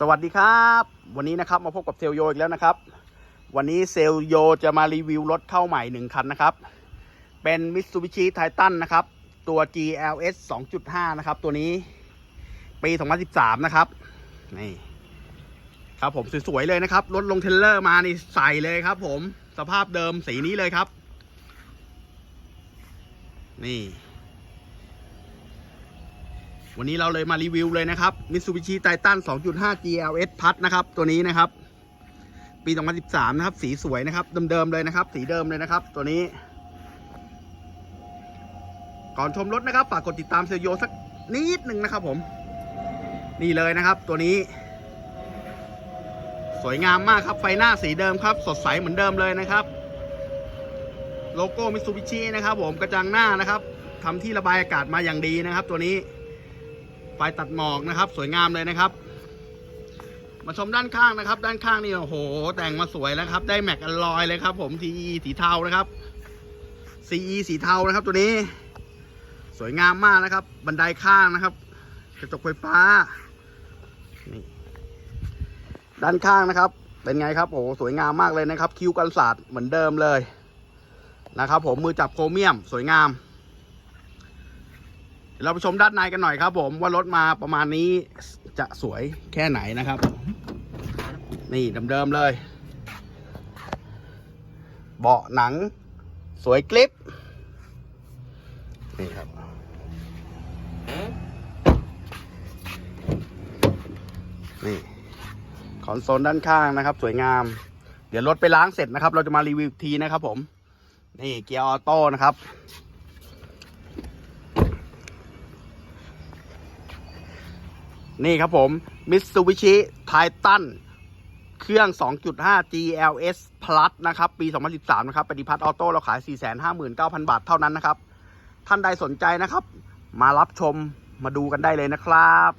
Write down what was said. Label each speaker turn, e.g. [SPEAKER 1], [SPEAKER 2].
[SPEAKER 1] สวัสดีครับ วันนี้นะครับมาพบกับเซลโยอีกแล้วนะครับ วันนี้เซลโยจะมารีวิวรถเข้าใหม่หนึ่งคันนะครับ เป็น Mitsubishi Titan นะครับ ตัว GLS 2.5 นะครับ ตัวนี้ ปี 2013 นะครับ นี่ ครับผมสวย ๆ เลยนะครับ รถลงเทเลอร์มานี่ใส่เลยครับผมสภาพเดิมสีนี้เลยครับ นี่ วันนี้เราเลยมารีวิวเลยนะครับ Mitsubishi Titan 2.5 GLS พัดนะครับ ตัวนี้นะครับ ปี 2013 นะครับ สีสวยนะครับเดิมๆเลยนะครับ สีเดิมเลยนะครับ ตัวนี้ ก่อนชมรถนะครับฝากกดติดตามเซลโยสักนิดหนึ่งนะครับผม นี่เลยนะครับ ตัวนี้ สวยงามมากครับไฟหน้าสีเดิมครับ สดใสเหมือนเดิมเลยนะครับโลโก้มิ t ซูบิชินะครับผมกระจังหน้านะครับทำที่ระบายอากาศมาอย่างดีนะครับ ตัวนี้ ไฟตัดหมอกนะครับ สวยงามเลยนะครับ มาชมด้านข้างนะครับ ด้านข้างนี่โอ้โห แต่งมาสวยแล้วครับ ได้แม็กอลลอยเลยครับผม TE สีเทานะครับ CE สีเทานะครับตัวนี้ สวยงามมากนะครับ บันไดข้างนะครับกระจกไฟฟ้าด้านข้างนะครับ เป็นไงครับโอ้สวยงามมากเลยนะครับ คิ้วกันศาสตร์เหมือนเดิมเลยนะครับ ผมมือจับโครเมียม สวยงาม เราไปชมด้านในกันหน่อยครับ ผมว่ารถมาประมาณนี้จะสวยแค่ไหนนะครับ นี่เดิมๆเลย เบาะหนัง สวยกลิปนี่ครับนี่คอนโซลด้านข้างนะครับ สวยงาม เดี๋ยวรถไปล้างเสร็จนะครับ เราจะมารีวิวทีนะครับผม นี่เกียร์ออโต้นะครับ นี่ครับผม Mitsubishi Titan เครื่อง 2.5 GLS Plus นะครับ ปี 2013 นะครับ ปฏิพัฒน์ออโต้ เราขาย 459,000 บาทเท่านั้นนะครับ ท่านใดสนใจนะครับ มารับชมมาดูกันได้เลยนะครับ